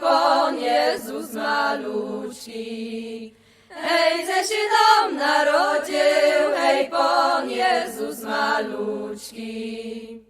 kon Jezus maluczki. Hej, ze się nam narodził, hej, Pan Jezus maluczki.